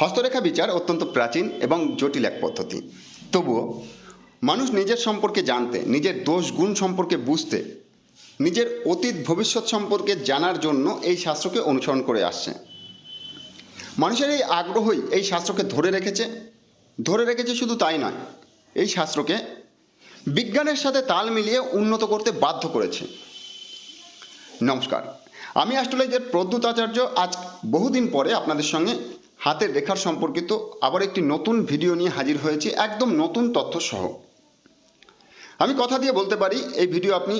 হস্তরেখা বিচার অত্যন্ত প্রাচীন এবং জটিল এক পদ্ধতি। তবুও মানুষ নিজের সম্পর্কে জানতে, নিজের দোষ গুণ সম্পর্কে বুঝতে, নিজের অতীত ভবিষ্যৎ সম্পর্কে জানার জন্য এই শাস্ত্রকে অনুসরণ করে আসছে। মানুষের এই আগ্রহই এই শাস্ত্রকে ধরে রেখেছে। ধরে রেখেছে শুধু তাই নয়, এই শাস্ত্রকে বিজ্ঞানের সাথে তাল মিলিয়ে উন্নত করতে বাধ্য করেছে। নমস্কার, আমি অ্যাস্ট্রোলজার প্রদ্যুৎ আচার্য আজ বহুদিন পরে আপনাদের সঙ্গে হাতের রেখার সম্পর্কিত আবার একটি নতুন ভিডিও নিয়ে হাজির হয়েছি, একদম নতুন তথ্য সহ আমি কথা দিয়ে বলতে পারি, এই ভিডিও আপনি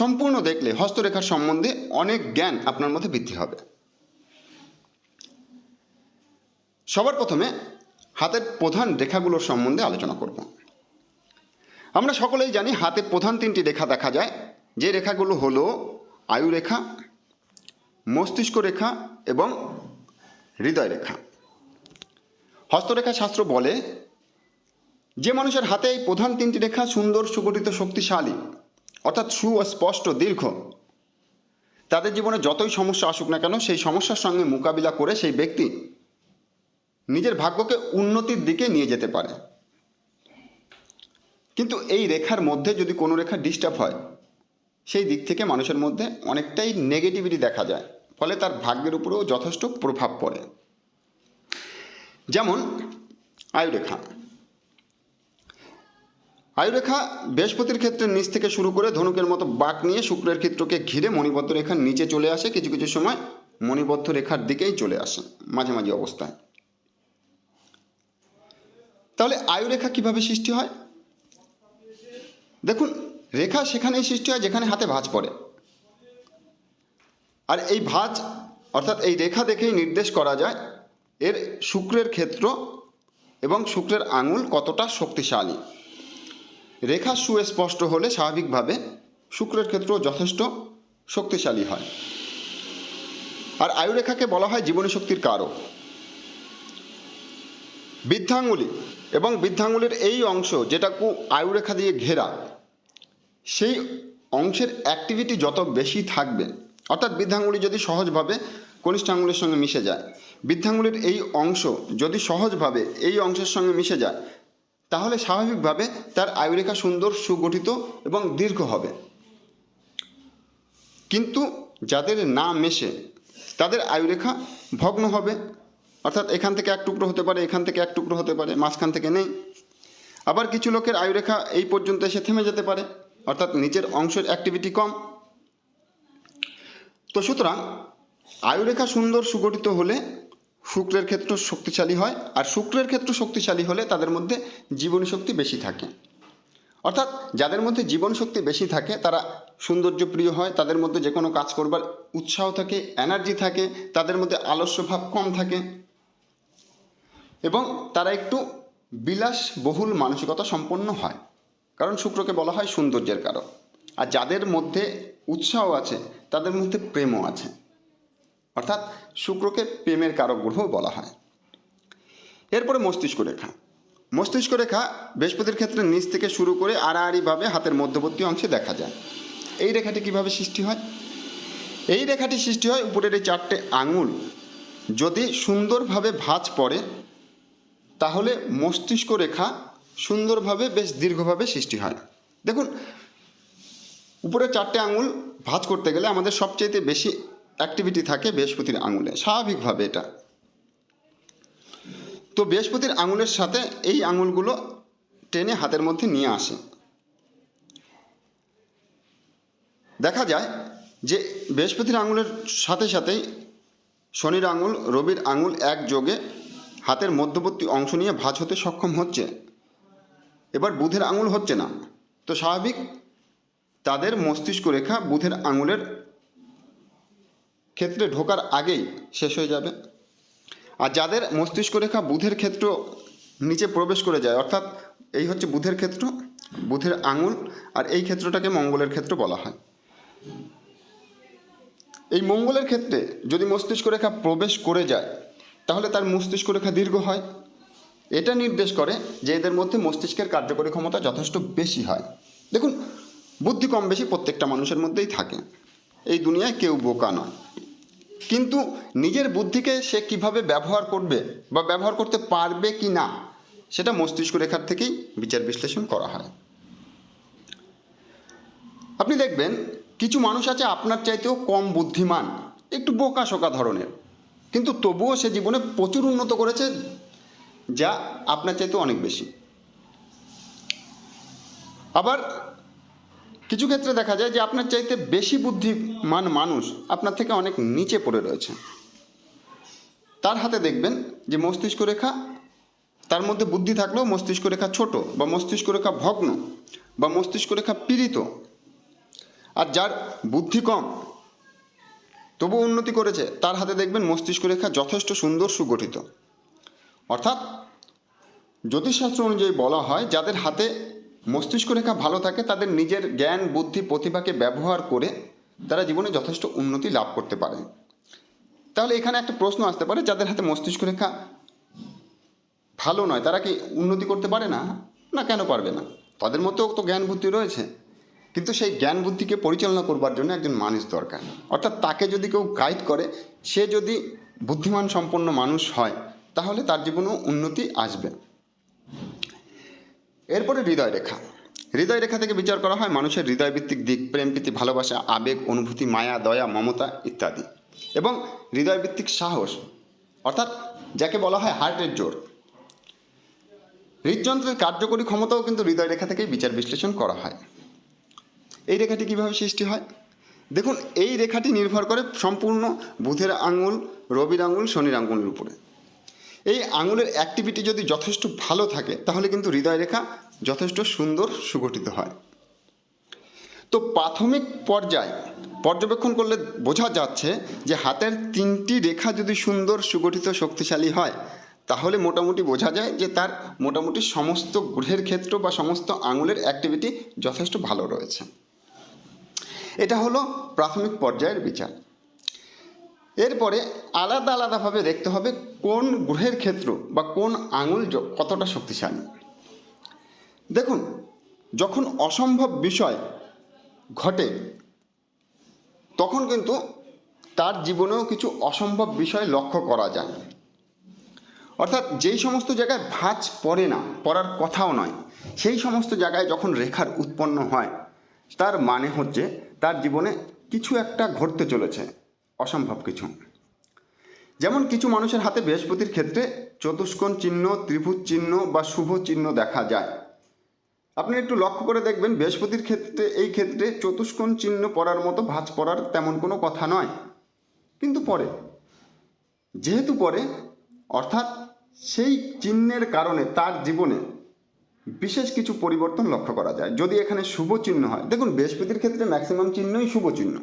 সম্পূর্ণ দেখলে হস্তরেখার সম্বন্ধে অনেক জ্ঞান আপনার মধ্যে বৃদ্ধি হবে। সবার প্রথমে হাতের প্রধান রেখাগুলোর সম্বন্ধে আলোচনা করব। আমরা সকলেই জানি হাতে প্রধান তিনটি রেখা দেখা যায়। যে রেখাগুলো হলো আয়ু রেখা মস্তিষ্ক রেখা এবং হৃদয় রেখা। হস্তরেখা শাস্ত্র বলে, যে মানুষের হাতে এই প্রধান তিনটি রেখা সুন্দর, সুগঠিত, শক্তিশালী, অর্থাৎ সুস্পষ্ট দীর্ঘ, তাদের জীবনে যতই সমস্যা আসুক না কেন, সেই সমস্যার সঙ্গে মোকাবিলা করে সেই ব্যক্তি নিজের ভাগ্যকে উন্নতির দিকে নিয়ে যেতে পারে। কিন্তু এই রেখার মধ্যে যদি কোনো রেখা ডিস্টার্ব হয়, সেই দিক থেকে মানুষের মধ্যে অনেকটাই নেগেটিভিটি দেখা যায়, ফলে তার ভাগ্যের উপরেও যথেষ্ট প্রভাব পড়ে। যেমন আয়ুরেখা। আয়ুরেখা বৃহস্পতির ক্ষেত্রে নিচ থেকে শুরু করে ধনুকের মতো বাঁক নিয়ে শুক্রের ক্ষেত্রকে ঘিরে মণিবদ্ধ রেখার নিচে চলে আসে। কিছু কিছু সময় মণিবদ্ধ রেখার দিকেই চলে আসে মাঝামাঝি অবস্থায়। তাহলে আয়ুরেখা কীভাবে সৃষ্টি হয়? দেখুন, রেখা সেখানেই সৃষ্টি হয় যেখানে হাতে ভাঁজ পড়ে। আর এই ভাঁজ অর্থাৎ এই রেখা দেখেই নির্দেশ করা যায় এর শুক্রের ক্ষেত্র এবং শুক্রের আঙুল কতটা শক্তিশালী? রেখা সুস্পষ্ট হলে স্বাভাবিকভাবে শুক্রের ক্ষেত্র যথেষ্ট শক্তিশালী হয়। আর আয়ুরেখাকে বলা হয় জীবনী শক্তির কারক। বৃদ্ধাঙ্গুলি এবং বৃদ্ধাঙ্গুলির এই অংশ যেটাকু আয়ুরেখা দিয়ে ঘেরা, সেই অংশের অ্যাক্টিভিটি যত বেশি থাকবে, অর্থাৎ বৃদ্ধাঙ্গুলি যদি সহজভাবে কনিষ্ঠ আঙুলের সঙ্গে মিশে যায়। বৃদ্ধাঙ্গুলির এই অংশ যদি সহজভাবে এই অংশের সঙ্গে মিশে যায়, তাহলে স্বাভাবিকভাবে তার আয়ুরেখা সুন্দর, সুগঠিত এবং দীর্ঘ হবে। কিন্তু যাদের না মেশে, তাদের আয়ুরেখা ভগ্ন হবে। অর্থাৎ এখান থেকে এক টুকরো হতে পারে, এখান থেকে এক টুকরো হতে পারে, মাঝখান থেকে নেই। আবার কিছু লোকের আয়ুরেখা এই পর্যন্ত এসে থেমে যেতে পারে, অর্থাৎ নিচের অংশের অ্যাক্টিভিটি কম। তো সুতরাং আয়ুরেখা সুন্দর সুগঠিত হলে শুক্রের ক্ষেত্র শক্তিশালী হয়, আর শুক্রের ক্ষেত্র শক্তিশালী হলে তাদের মধ্যে জীবনী শক্তি বেশি থাকে। অর্থাৎ যাদের মধ্যে জীবন শক্তি বেশি থাকে, তারা সৌন্দর্যপ্রিয় হয়, তাদের মধ্যে যে কোনো কাজ করবার উৎসাহ থাকে এনার্জি থাকে, তাদের মধ্যে আলস্য ভাব কম থাকে এবং তারা একটু বিলাস বহুল মানসিকতা সম্পন্ন হয়। কারণ শুক্রকে বলা হয় সৌন্দর্যের কারক। আর যাদের মধ্যে উৎসাহ আছে, তাদের মধ্যে প্রেমও আছে। অর্থাৎ শুক্রকে প্রেমের কারক গ্রহ বলা হয়। এরপরে মস্তিষ্ক রেখা। মস্তিষ্ক রেখা বৃহস্পতির ক্ষেত্রে নিচ থেকে শুরু করে আড়াআড়িভাবে হাতের মধ্যবর্তী অংশে দেখা যায়। এই রেখাটি কীভাবে সৃষ্টি হয়? এই রেখাটি সৃষ্টি হয় উপরের এই চারটে আঙুল। যদি সুন্দরভাবে ভাঁজ পড়ে, তাহলে মস্তিষ্ক রেখা সুন্দরভাবে বেশ দীর্ঘভাবে সৃষ্টি হয়। দেখুন উপরে চারটে আঙুল ভাঁজ করতে গেলে আমাদের সবচেয়ে বেশি অ্যাক্টিভিটি থাকে বৃহস্পতির আঙুলে। স্বাভাবিকভাবে এটা। তো বৃহস্পতির আঙুলের সাথে এই আঙুলগুলো টেনে হাতের মধ্যে নিয়ে আসে। দেখা যায় যে বৃহস্পতির আঙুলের সাথে সাথেই শনির আঙুল, রবির আঙুল এক যোগে হাতের মধ্যবর্তী অংশ নিয়ে ভাঁজ হতে সক্ষম হচ্ছে। এবার বুধের আঙুল হচ্ছে না। তো স্বাভাবিক তাদের মস্তিষ্ক রেখা বুধের আঙুলের ক্ষেত্রে ঢোকার আগেই শেষ হয়ে যাবে। আর যাদের মস্তিষ্ক রেখা বুধের ক্ষেত্র নিচে প্রবেশ করে যায়, অর্থাৎ এই হচ্ছে বুধের ক্ষেত্র, বুধের আঙুল, আর এই ক্ষেত্রটাকে মঙ্গলের ক্ষেত্র বলা হয়। এই মঙ্গলের ক্ষেত্রে যদি মস্তিষ্ক রেখা প্রবেশ করে যায়, তাহলে তার মস্তিষ্ক রেখা দীর্ঘ হয়। এটা নির্দেশ করে যে এদের মধ্যে মস্তিষ্কের কার্যকরী ক্ষমতা যথেষ্ট বেশি হয়। দেখুন, বুদ্ধি কম বেশি প্রত্যেকটা মানুষের মধ্যেই থাকে। এই দুনিয়ায় কেউ বোকা নয়। কিন্তু নিজের বুদ্ধিকে সে কীভাবে ব্যবহার করবে বা ব্যবহার করতে পারবে কি না, সেটা মস্তিষ্ক রেখার থেকেই বিচার বিশ্লেষণ করা হয়। আপনি দেখবেন কিছু মানুষ আছে আপনার চাইতেও কম বুদ্ধিমান, একটু বোকা শোকা ধরনের। কিন্তু তবুও সে জীবনে প্রচুর উন্নত করেছে, যা আপনার চাইতে অনেক বেশি। আবার কিছু ক্ষেত্রে দেখা যায় যে আপনার চাইতে বেশি বুদ্ধিমান মানুষ আপনার থেকে অনেক নিচে পড়ে রয়েছে। তার হাতে দেখবেন যে মস্তিষ্ক রেখা তার মধ্যে বুদ্ধি থাকলেও মস্তিষ্ক রেখা ছোট বা মস্তিষ্ক রেখা ভগ্ন বা মস্তিষ্ক রেখা পীড়িত। আর যার বুদ্ধি কম তবু উন্নতি করেছে, তার হাতে দেখবেন মস্তিষ্ক রেখা যথেষ্ট সুন্দর সুগঠিত। অর্থাৎ জ্যোতিষশাস্ত্র অনুযায়ী বলা হয়, যাদের হাতে মস্তিষ্ক রেখা ভালো থাকে, তাদের নিজের জ্ঞান, বুদ্ধি, প্রতিভাকে ব্যবহার করে তারা জীবনে যথেষ্ট উন্নতি লাভ করতে পারে। তাহলে এখানে একটা প্রশ্ন আসতে পারে, যাদের হাতে মস্তিষ্ক রেখা ভালো নয়, তারা কি উন্নতি করতে পারে না? না, কেন পারবে না? তাদের মধ্যেও তো জ্ঞান বুদ্ধি রয়েছে। কিন্তু সেই জ্ঞান বুদ্ধিকে পরিচালনা করবার জন্য একজন মানুষ দরকার। অর্থাৎ তাকে যদি কেউ গাইড করে, সে যদি বুদ্ধিমান সম্পন্ন মানুষ হয়, তাহলে তার জীবনেও উন্নতি আসবে। এরপরে হৃদয় রেখা। হৃদয় রেখা থেকে বিচার করা হয় মানুষের হৃদয়ভিত্তিক দিক, প্রেম, প্রীতি, ভালোবাসা, আবেগ, অনুভূতি, মায়া, দয়া, মমতা ইত্যাদি। এবং হৃদয়ভিত্তিক সাহস, অর্থাৎ যাকে বলা হয় হার্টের জোর। হৃদযন্ত্রের কার্যকরী ক্ষমতাও কিন্তু হৃদয় রেখা থেকেই বিচার বিশ্লেষণ করা হয়। এই রেখাটি কীভাবে সৃষ্টি হয়? দেখুন, এই রেখাটি নির্ভর করে সম্পূর্ণ বুধের আঙুল, রবির আঙুল, শনির আঙুলের উপরে। এই আঙুলের অ্যাক্টিভিটি যদি যথেষ্ট ভালো থাকে, তাহলে কিন্তু হৃদয় রেখা যথেষ্ট সুন্দর সুগঠিত হয়। তো প্রাথমিক পর্যায় পর্যবেক্ষণ করলে বোঝা যাচ্ছে যে হাতের তিনটি রেখা যদি সুন্দর সুগঠিত শক্তিশালী হয়, তাহলে মোটামুটি বোঝা যায় যে তার মোটামুটি সমস্ত গ্রহের ক্ষেত্র বা সমস্ত আঙুলের অ্যাক্টিভিটি যথেষ্ট ভালো রয়েছে। এটা হলো প্রাথমিক পর্যায়ের বিচার। এরপরে আলাদা আলাদাভাবে দেখতে হবে কোন গ্রহের ক্ষেত্র বা কোন আঙুল কতটা শক্তিশালী। দেখুন, যখন অসম্ভব বিষয় ঘটে, তখন কিন্তু তার জীবনেও কিছু অসম্ভব বিষয় লক্ষ্য করা যায়। অর্থাৎ যেই সমস্ত জায়গায় ভাঁজ পড়ে না, পড়ার কথাও নয়, সেই সমস্ত জায়গায় যখন রেখার উৎপন্ন হয়, তার মানে হচ্ছে তার জীবনে কিছু একটা ঘটতে চলেছে, অসম্ভব কিছু। যেমন কিছু মানুষের হাতে বৃহস্পতির ক্ষেত্রে চতুষ্কোণ চিহ্ন, ত্রিভুজ চিহ্ন বা শুভ চিহ্ন দেখা যায়। আপনি একটু লক্ষ্য করে দেখবেন, বৃহস্পতির ক্ষেত্রে, এই ক্ষেত্রে চতুষ্কোণ চিহ্ন পড়ার মতো ভাঁজ পড়ার তেমন কোনো কথা নয়। কিন্তু পরে যেহেতু পরে অর্থাৎ সেই চিহ্নের কারণে তার জীবনে বিশেষ কিছু পরিবর্তন লক্ষ্য করা যায়। যদি এখানে শুভ চিহ্ন হয়, দেখুন, বৃহস্পতির ক্ষেত্রে ম্যাক্সিমাম চিহ্নই শুভ চিহ্ন।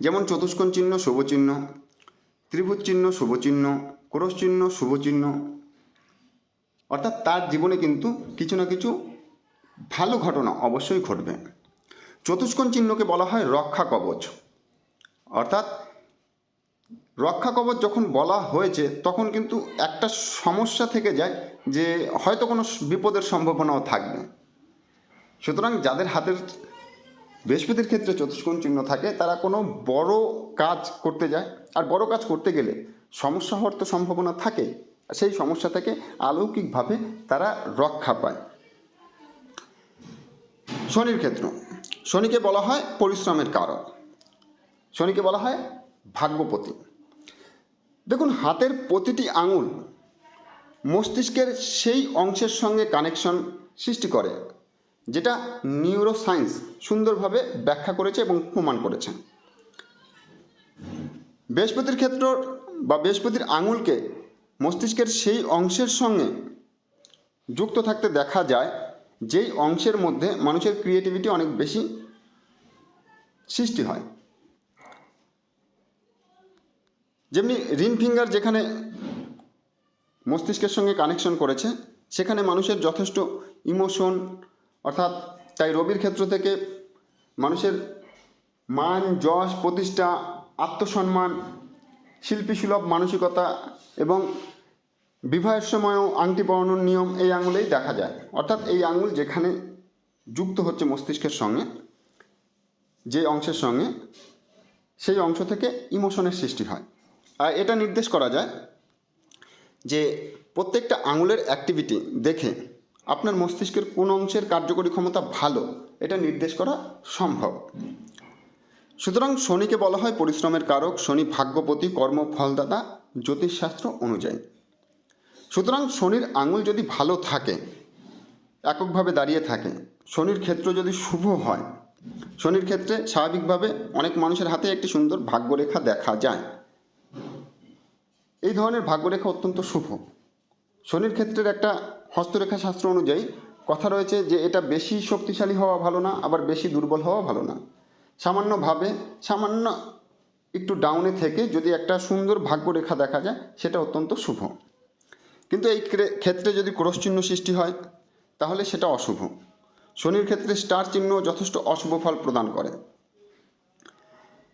যেমন চতুষ্কোণ চিহ্ন শুভ চিহ্ন, ত্রিভুজ চিহ্ন শুভ চিহ্ন ক্রোশ চিহ্ন শুভ চিহ্ন। অর্থাৎ তার জীবনে কিন্তু কিছু না কিছু ভালো ঘটনা অবশ্যই ঘটবে। চতুষ্কোণ চিহ্নকে বলা হয় রক্ষা কবচ। অর্থাৎ রক্ষা কবচ যখন বলা হয়েছে, তখন কিন্তু একটা সমস্যা থেকে যায় যে হয়তো কোনো বিপদের সম্ভাবনাও থাকবে। সুতরাং যাদের হাতের বৃহস্পতির ক্ষেত্রে চতুষ্কোণ চিহ্ন থাকে, তারা কোনো বড় কাজ করতে যায়। আর বড় কাজ করতে গেলে সমস্যা হওয়ার তো সম্ভাবনা থাকে। সেই সমস্যা থেকে অলৌকিকভাবে তারা রক্ষা পায়। শনির ক্ষেত্র। শনিকে বলা হয় পরিশ্রমের কারণ শনিকে বলা হয় ভাগ্যপতি। দেখুন, হাতের প্রতিটি আঙুল মস্তিষ্কের সেই অংশের সঙ্গে কানেকশন সৃষ্টি করে, যেটা নিউরো সায়েন্স সুন্দরভাবে ব্যাখ্যা করেছে এবং প্রমাণ করেছে। বৃহস্পতির ক্ষেত্র বা বৃহস্পতির আঙুলকে মস্তিষ্কের সেই অংশের সঙ্গে যুক্ত থাকতে দেখা যায় যেই অংশের মধ্যে মানুষের ক্রিয়েটিভিটি অনেক বেশি সৃষ্টি হয়। যেমনি রিং ফিঙ্গার যেখানে মস্তিষ্কের সঙ্গে কানেকশন করেছে, সেখানে মানুষের যথেষ্ট ইমোশন অর্থাৎ তাই রবির ক্ষেত্র থেকে মানুষের মান, যশ, প্রতিষ্ঠা, আত্মসম্মান, শিল্পীসুলভ মানসিকতা এবং বিবাহের সময়ও আংটি পরানোর নিয়ম এই আঙুলেই দেখা যায়। অর্থাৎ এই আঙুল যেখানে যুক্ত হচ্ছে মস্তিষ্কের সঙ্গে, যে অংশের সঙ্গে, সেই অংশ থেকে ইমোশনের সৃষ্টি হয়। আর এটা নির্দেশ করা যায় যে প্রত্যেকটা আঙুলের অ্যাক্টিভিটি দেখে আপনার মস্তিষ্কের কোন অংশের কার্যকরী ক্ষমতা ভালো, এটা নির্দেশ করা সম্ভব। সুতরাং শনিকে বলা হয় পরিশ্রমের কারক, শনি ভাগ্যপতি, কর্ম, ফলদাতা, জ্যোতিষশাস্ত্র অনুযায়ী। সুতরাং শনির আঙুল যদি ভালো থাকে, এককভাবে দাঁড়িয়ে থাকে, শনির ক্ষেত্র যদি শুভ হয়, শনির ক্ষেত্রে স্বাভাবিকভাবে অনেক মানুষের হাতে একটি সুন্দর ভাগ্যরেখা দেখা যায়। এই ধরনের ভাগ্যরেখা অত্যন্ত শুভ। শনির ক্ষেত্রের একটা হস্তরেখা শাস্ত্র অনুযায়ী কথা রয়েছে যে, এটা বেশি শক্তিশালী হওয়া ভালো না, আবার বেশি দুর্বল হওয়া ভালো না। সামান্যভাবে, সামান্য একটু ডাউনে থেকে যদি একটা সুন্দর ভাগ্যরেখা দেখা যায়, সেটা অত্যন্ত শুভ। কিন্তু এই ক্ষেত্রে যদি ক্রস চিহ্ন সৃষ্টি হয়, তাহলে সেটা অশুভ। শনির ক্ষেত্রে স্টার চিহ্ন যথেষ্ট অশুভ ফল প্রদান করে।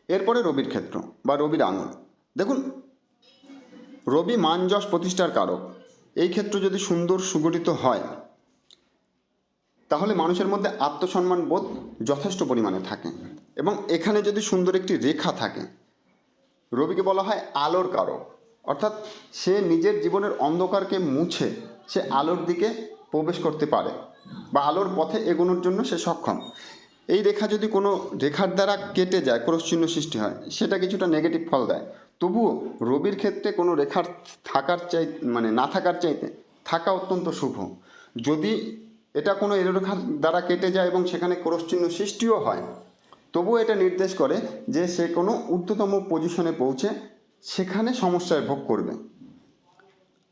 এরপরে রবির ক্ষেত্র বা রবির আঙুল। দেখুন, রবি মান যশ প্রতিষ্ঠার কারক। এই ক্ষেত্র যদি সুন্দর সুগঠিত হয়, তাহলে মানুষের মধ্যে আত্মসম্মান বোধ যথেষ্ট পরিমাণে থাকে এবং এখানে যদি সুন্দর একটি রেখা থাকে, রবিকে বলা হয় আলোর কারক। অর্থাৎ সে নিজের জীবনের অন্ধকারকে মুছে সে আলোর দিকে প্রবেশ করতে পারে বা আলোর পথে এগোনোর জন্য সে সক্ষম। এই রেখা যদি কোনো রেখার দ্বারা কেটে যায় ক্রস চিহ্ন সৃষ্টি হয়, সেটা কিছুটা নেগেটিভ ফল দেয়। তবুও রবির ক্ষেত্রে কোনো রেখার থাকার চাই মানে না থাকার চাইতে থাকা অত্যন্ত শুভ। যদি এটা কোনো রেখার দ্বারা কেটে যায় এবং সেখানে ক্রস চিহ্ন সৃষ্টিও হয়, তবুও এটা নির্দেশ করে যে সে কোনো ঊর্ধ্বতম পজিশনে পৌঁছে সেখানে সমস্যায় ভোগ করবে।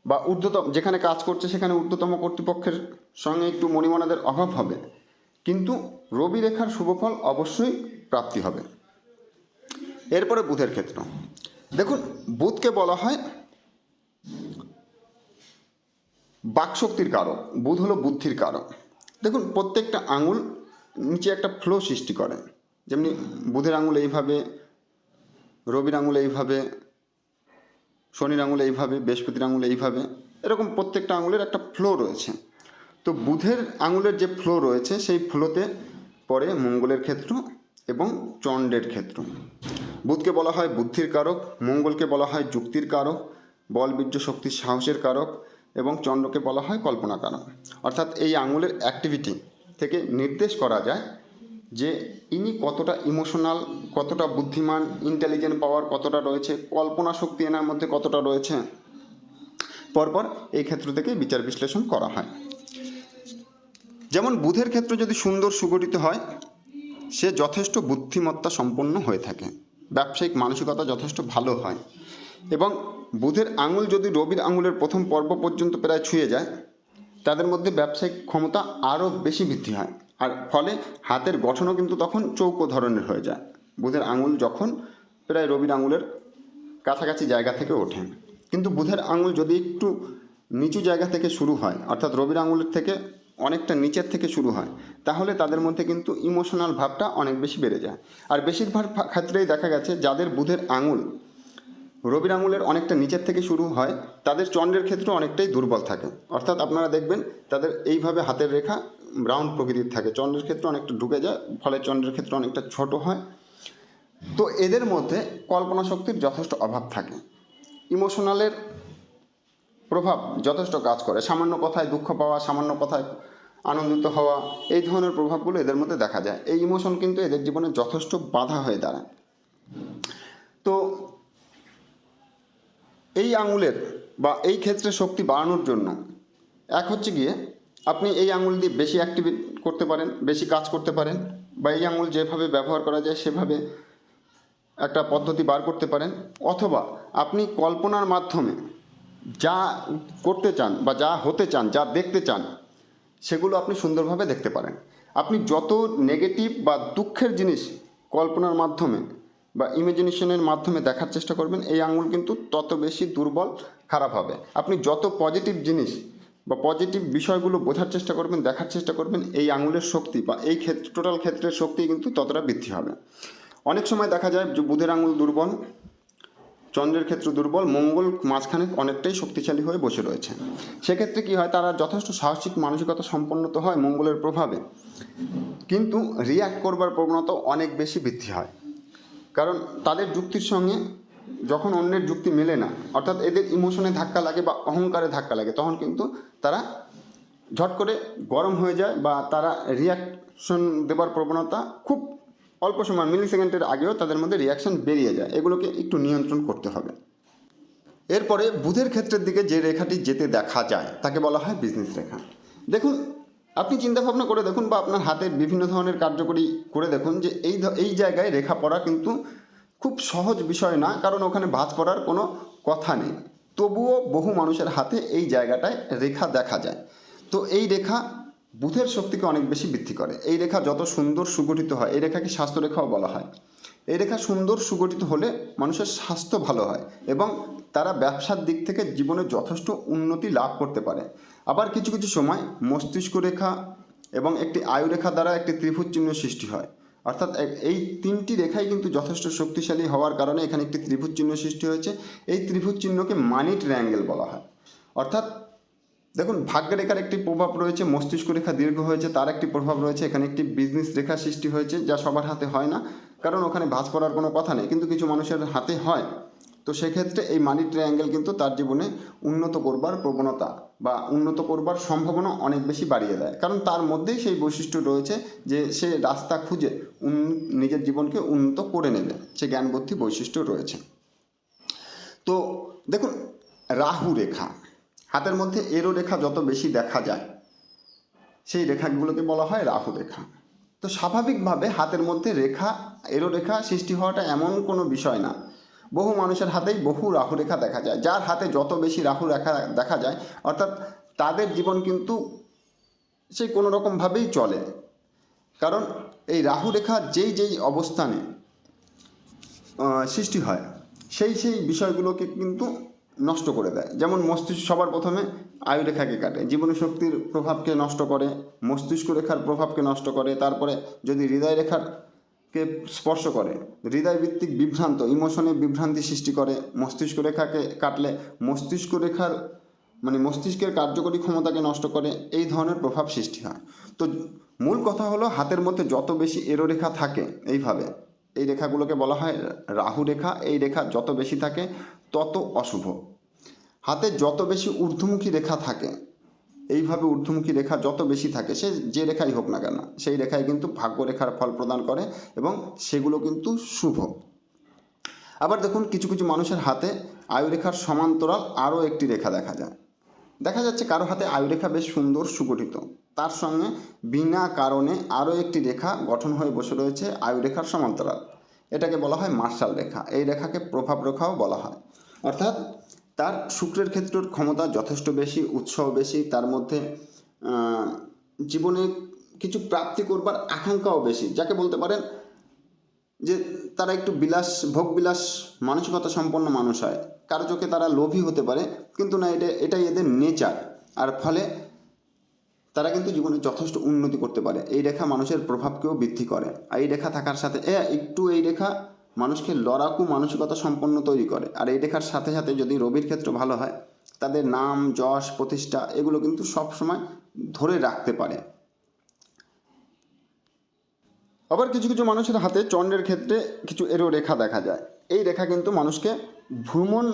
বা ঊর্ধ্বতম, যেখানে কাজ করছে সেখানে ঊর্ধ্বতম কর্তৃপক্ষের সঙ্গে একটু মণিমনাদের অভাব হবে। কিন্তু রবি রেখার শুভফল অবশ্যই প্রাপ্তি হবে। এরপরে বুধের ক্ষেত্র। দেখুন, বুধকে বলা হয় বাকশক্তির কারক। বুধ হলো বুদ্ধির কারক। দেখুন, প্রত্যেকটা আঙুল নিচে একটা ফ্লো সৃষ্টি করে। যেমনি বুধের আঙুল এইভাবে, রবির আঙুল এইভাবে শনির আঙুল এইভাবে, বৃহস্পতির আঙুল এইভাবে, এরকম প্রত্যেকটা আঙুলের একটা ফ্লো রয়েছে। তো বুধের আঙুলের যে ফ্লো রয়েছে, সেই ফ্লোতে পড়ে মঙ্গলের ক্ষেত্র এবং চণ্ডের ক্ষেত্র। বুধকে বলা হয় বুদ্ধির কারক, মঙ্গলকে বলা হয় যুক্তির কারক, বল, বীর্য, শক্তি, সাহসের কারক এবং চন্দ্রকে বলা হয় কল্পনা কারক। অর্থাৎ এই আঙুলের অ্যাক্টিভিটি থেকে নির্দেশ করা যায় যে ইনি কতটা ইমোশনাল কতটা বুদ্ধিমান ইন্টেলিজেন্ট পাওয়ার কতটা রয়েছে, কল্পনা শক্তি এনার মধ্যে কতটা রয়েছে, পরপর এই ক্ষেত্র থেকে বিচার বিশ্লেষণ করা হয়। যেমন বুধের ক্ষেত্র যদি সুন্দর সুগঠিত হয়, সে যথেষ্ট বুদ্ধিমত্তা সম্পন্ন হয়ে থাকে, ব্যবসায়িক মানসিকতা যথেষ্ট ভালো হয় এবং বুধের আঙুল যদি রবির আঙুলের প্রথম পর্ব পর্যন্ত প্রায় ছুঁয়ে যায়, তাদের মধ্যে ব্যবসায়িক ক্ষমতা আরও বেশি বৃদ্ধি হয়। আর ফলে হাতের গঠনও কিন্তু তখন চৌকো ধরনের হয়ে যায়। বুধের আঙুল যখন প্রায় রবির আঙুলের কাছাকাছি জায়গা থেকে ওঠে। কিন্তু বুধের আঙুল যদি একটু নিচু জায়গা থেকে শুরু হয়, অর্থাৎ রবির আঙুলের থেকে অনেকটা নিচের থেকে শুরু হয়, তাহলে তাদের মধ্যে কিন্তু ইমোশনাল ভাবটা অনেক বেশি বেড়ে যায়। আর বেশিরভাগ ক্ষেত্রেই দেখা গেছে, যাদের বুধের আঙুল রবির আঙুলের অনেকটা নিচের থেকে শুরু হয়, তাদের চন্দ্রের ক্ষেত্রে অনেকটাই দুর্বল থাকে। অর্থাৎ আপনারা দেখবেন, তাদের এইভাবে হাতের রেখা রাউন্ড প্রকৃতির থাকে। চন্দ্রের ক্ষেত্রে অনেকটা ঢুকে যায়, ফলে চন্দ্রের ক্ষেত্রে অনেকটা ছোট হয়। তো এদের মধ্যে কল্পনা শক্তির যথেষ্ট অভাব থাকে। ইমোশনালের প্রভাব যথেষ্ট কাজ করে। সামান্য কথায় দুঃখ পাওয়া, সামান্য কথায় আনন্দিত হওয়া, এই ধরনের প্রভাবগুলো এদের মধ্যে দেখা যায়। এই ইমোশন কিন্তু এদের জীবনে যথেষ্ট বাধা হয়ে দাঁড়ায়। তো এই আঙুলের বা এই ক্ষেত্রে শক্তি বাড়ানোর জন্য এক হচ্ছে গিয়ে আপনি এই আঙুল দিয়ে বেশি অ্যাক্টিভিট করতে পারেন, বেশি কাজ করতে পারেন বা এই আঙুল যেভাবে ব্যবহার করা যায় সেভাবে একটা পদ্ধতি বার করতে পারেন। অথবা আপনি কল্পনার মাধ্যমে যা করতে চান বা যা হতে চান, যা দেখতে চান, সেগুলো আপনি সুন্দরভাবে দেখতে পারেন। আপনি যত নেগেটিভ বা দুঃখের জিনিস কল্পনার মাধ্যমে বা ইমাজিনেশনের মাধ্যমে দেখার চেষ্টা করবেন, এই আঙুল কিন্তু তত বেশি দুর্বল, খারাপ হবে। আপনি যত পজিটিভ জিনিস বা পজিটিভ বিষয়গুলো বোঝার চেষ্টা করবেন, দেখার চেষ্টা করবেন, এই আঙুলের শক্তি বা এই ক্ষেত্র টোটাল ক্ষেত্রের শক্তি কিন্তু ততটা বৃদ্ধি হবে। অনেক সময় দেখা যায় যে বুধের আঙুল দুর্বল, চন্দ্রের ক্ষেত্র দুর্বল, মঙ্গল মাঝখানে অনেকটাই শক্তিশালী হয়ে বসে রয়েছে। সেক্ষেত্রে কি হয়, তারা যথেষ্ট সাহসিক মানসিকতা সম্পন্ন তো হয় মঙ্গলের প্রভাবে, কিন্তু রিয়্যাক্ট করবার প্রবণতা অনেক বেশি বৃদ্ধি হয়। কারণ তাদের যুক্তির সঙ্গে যখন অন্যের যুক্তি মেলে না, অর্থাৎ এদের ইমোশনে ধাক্কা লাগে বা অহংকারে ধাক্কা লাগে, তখন কিন্তু তারা ঝট করে গরম হয়ে যায় বা তারা রিয়াকশন দেবার প্রবণতা খুব অল্প সময় মিলি সেকেন্ডের আগেও তাদের মধ্যে রিয়াকশন বেরিয়ে যায়। এগুলোকে একটু নিয়ন্ত্রণ করতে হবে। এরপরে বুধের ক্ষেত্রের দিকে যে রেখাটি যেতে দেখা যায়, তাকে বলা হয় বিজনেস রেখা। দেখুন, আপনি চিন্তাভাবনা করে দেখুন বা আপনার হাতের বিভিন্ন ধরনের কার্যকরী করে দেখুন যে এই এই জায়গায় রেখা পড়া কিন্তু খুব সহজ বিষয় না, কারণ ওখানে ভাঁজ পড়ার কোনো কথা নেই। তবুও বহু মানুষের হাতে এই জায়গাটায় রেখা দেখা যায়। তো এই রেখা বুথের শক্তিকে অনেক বেশি বৃদ্ধি করে। এই রেখা যত সুন্দর সুগঠিত হয়, এই রেখাকে স্বাস্থ্য রেখাও বলা হয়। এই রেখা সুন্দর সুগঠিত হলে মানুষের স্বাস্থ্য ভালো হয় এবং তারা ব্যবসার দিক থেকে জীবনে যথেষ্ট উন্নতি লাভ করতে পারে। আবার কিছু কিছু সময় মস্তিষ্ক রেখা এবং একটি আয়ু রেখা দ্বারা একটি ত্রিভুজ চিহ্ন সৃষ্টি হয়। অর্থাৎ এই তিনটি রেখাই কিন্তু যথেষ্ট শক্তিশালী হওয়ার কারণে এখানে একটি ত্রিভুজ চিহ্ন সৃষ্টি হয়েছে। এই ত্রিভুজ চিহ্নকে মানি ট্রায়াঙ্গেল বলা হয়। অর্থাৎ দেখুন, ভাগ্য রেখার একটি প্রভাব রয়েছে, মস্তিষ্ক রেখা দীর্ঘ হয়েছে, তার একটি প্রভাব রয়েছে, এখানে একটি বিজনেস রেখা সৃষ্টি হয়েছে, যা সবার হাতে হয় না, কারণ ওখানে ভাঁজ করার কোনো কথা নেই, কিন্তু কিছু মানুষের হাতে হয়। তো সেক্ষেত্রে এই মানি ট্রায়াঙ্গেল কিন্তু তার জীবনে উন্নত করবার প্রবণতা বা উন্নত করবার সম্ভাবনা অনেক বেশি বাড়িয়ে দেয়। কারণ তার মধ্যেই সেই বৈশিষ্ট্য রয়েছে যে সে রাস্তা খুঁজে নিজের জীবনকে উন্নত করে নেবে। সে জ্ঞানবুদ্ধি বৈশিষ্ট্য রয়েছে। তো দেখুন, রাহু রেখা, হাতের মধ্যে এরো রেখা যত বেশি দেখা যায়, সেই রেখাগুলোকে বলা হয় রাহু রেখা। তো স্বাভাবিকভাবে হাতের মধ্যে রেখা এরো রেখা সৃষ্টি হওয়াটা এমন কোনো বিষয় না। বহু মানুষের হাতেই বহু রাহু রেখা দেখা যায়। যার হাতে যত বেশি রাহু রেখা দেখা যায়, অর্থাৎ তাদের জীবন কিন্তু সে কোনো রকমভাবেই চলে। কারণ এই রাহু রেখা যেই যেই অবস্থানে সৃষ্টি হয়, সেই সেই বিষয়গুলোকে কিন্তু নষ্ট করে দেয়। যেমন মস্তিষ্ক সবার প্রথমে আয়ু রেখাকে কাটে। জীবনী শক্তির প্রভাবকে নষ্ট করে, মস্তিষ্ক রেখার প্রভাবকে নষ্ট করে, তারপরে যদি হৃদয় রেখার কে স্পর্শ করে। হৃদয় ভিত্তিক বিভ্রান্ত ইমোশনে বিভ্রান্তি সৃষ্টি করে। মস্তিষ্ক রেখাকে কাটলে মস্তিষ্ক রেখার মানে মস্তিষ্কের কার্যকরী ক্ষমতাকে নষ্ট করে, এই ধরনের প্রভাব সৃষ্টি হয়। তো মূল কথা হলো হাতের মধ্যে যত বেশি এরো রেখা থাকে এইভাবে, এই রেখাগুলোকে বলা হয় রাহু রেখা, এই রেখা যত বেশি থাকে তত অশুভ। হাতে যত বেশি ঊর্ধ্বমুখী রেখা থাকে এইভাবে ঊর্ধ্বমুখী রেখা যত বেশি থাকে, সে যে রেখাই হোক না কেন, সেই রেখায় কিন্তু ভাগ্য রেখার ফল প্রদান করে এবং সেগুলো কিন্তু শুভ। আবার দেখুন, কিছু কিছু মানুষের হাতে আয়ুরেখার সমান্তরাল আরও একটি রেখা দেখা যায়। দেখা যাচ্ছে কারও হাতে আয়ুরেখা বেশ সুন্দর সুগঠিত। তার সঙ্গে বিনা কারণে আরও একটি রেখা গঠন হয়ে বসে রয়েছে আয়ুরেখার সমান্তরাল। এটাকে বলা হয় মার্শাল রেখা। এই রেখাকে প্রভাব রেখাও বলা হয়। অর্থাৎ তার শুক্রের ক্ষেত্রের ক্ষমতা যথেষ্ট বেশি, উৎসাহ বেশি, তার মধ্যে জীবনে কিছু প্রাপ্তি করবার আকাঙ্ক্ষাও বেশি। যাকে বলতে পারেন যে তারা একটু বিলাস, ভোগ বিলাস, মানসিকতা সম্পন্ন মানুষ হয়। কারও চোখে তারা লোভী হতে পারে, কিন্তু না, এটা, এটাই এদের নেচার আর ফলে তারা কিন্তু জীবনে যথেষ্ট উন্নতি করতে পারে। এই রেখা মানুষের প্রভাবকেও বৃদ্ধি করে। আর এই রেখা থাকার সাথে একটু এই রেখা মানুষকে লড়াকু মানসিকতা সম্পন্ন তৈরি করে। আর এই রেখার সাথে সাথে যদি রবির ক্ষেত্র ভালো হয়, তাদের নাম, যশ, প্রতিষ্ঠা এগুলো কিন্তু সব সময় ধরে রাখতে পারে। আবার কিছু কিছু মানুষের হাতে চন্দ্রের ক্ষেত্রে কিছু এরো রেখা দেখা যায়। এই রেখা কিন্তু মানুষকে ভ্রমণ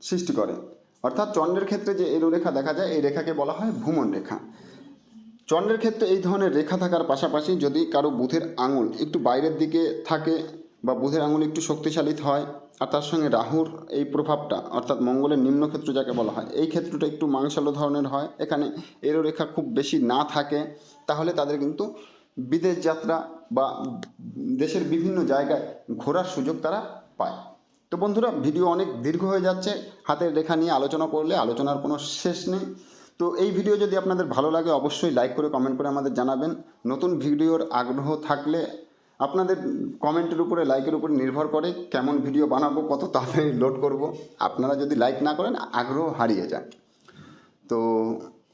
সৃষ্টি করে। অর্থাৎ চন্দ্রের ক্ষেত্রে যে এরো রেখা দেখা যায়, এই রেখাকে বলা হয় ভ্রমণ রেখা। চন্দ্রের ক্ষেত্রে এই ধরনের রেখা থাকার পাশাপাশি যদি কারও বুথের আঙুল একটু বাইরের দিকে থাকে বা বুধের আঙুল একটু শক্তিশালী হয়, আর তার সঙ্গে রাহুর এই প্রভাবটা, অর্থাৎ মঙ্গলের নিম্নক্ষেত্র যাকে বলা হয়, এই ক্ষেত্রটা একটু মাংসালো ধরনের হয়। এখানে এরো রেখা খুব বেশি না থাকে, তাহলে তাদের কিন্তু বিদেশ যাত্রা বা দেশের বিভিন্ন জায়গায় ঘোরার সুযোগ তারা পায়। তো বন্ধুরা, ভিডিও অনেক দীর্ঘ হয়ে যাচ্ছে, হাতের রেখা নিয়ে আলোচনা করলে আলোচনার কোনো শেষ নেই। তো এই ভিডিও যদি আপনাদের ভালো লাগে, অবশ্যই লাইক করে, কমেন্ট করে আমাদের জানাবেন। নতুন ভিডিওর আগ্রহ থাকলে আপনাদের কমেন্টের উপরে, লাইকের উপরে নির্ভর করে কেমন ভিডিও বানাবো, কত তাড়াতাড়ি লোড করব। আপনারা যদি লাইক না করেন, আগ্রহ হারিয়ে যায়। তো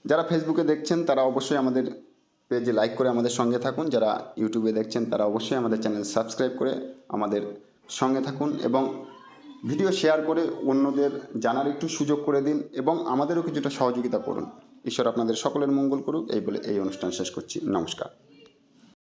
যারা ফেসবুকে দেখছেন, তারা অবশ্যই আমাদের পেজে লাইক করে আমাদের সঙ্গে থাকুন। যারা ইউটিউবে দেখছেন, তারা অবশ্যই আমাদের চ্যানেল সাবস্ক্রাইব করে আমাদের সঙ্গে থাকুন এবং ভিডিও শেয়ার করে অন্যদের জানার একটু সুযোগ করে দিন এবং আমাদেরও কিছুটা সহযোগিতা করুন। ঈশ্বর আপনাদের সকলের মঙ্গল করুক। এই বলে এই অনুষ্ঠান শেষ করছি। নমস্কার।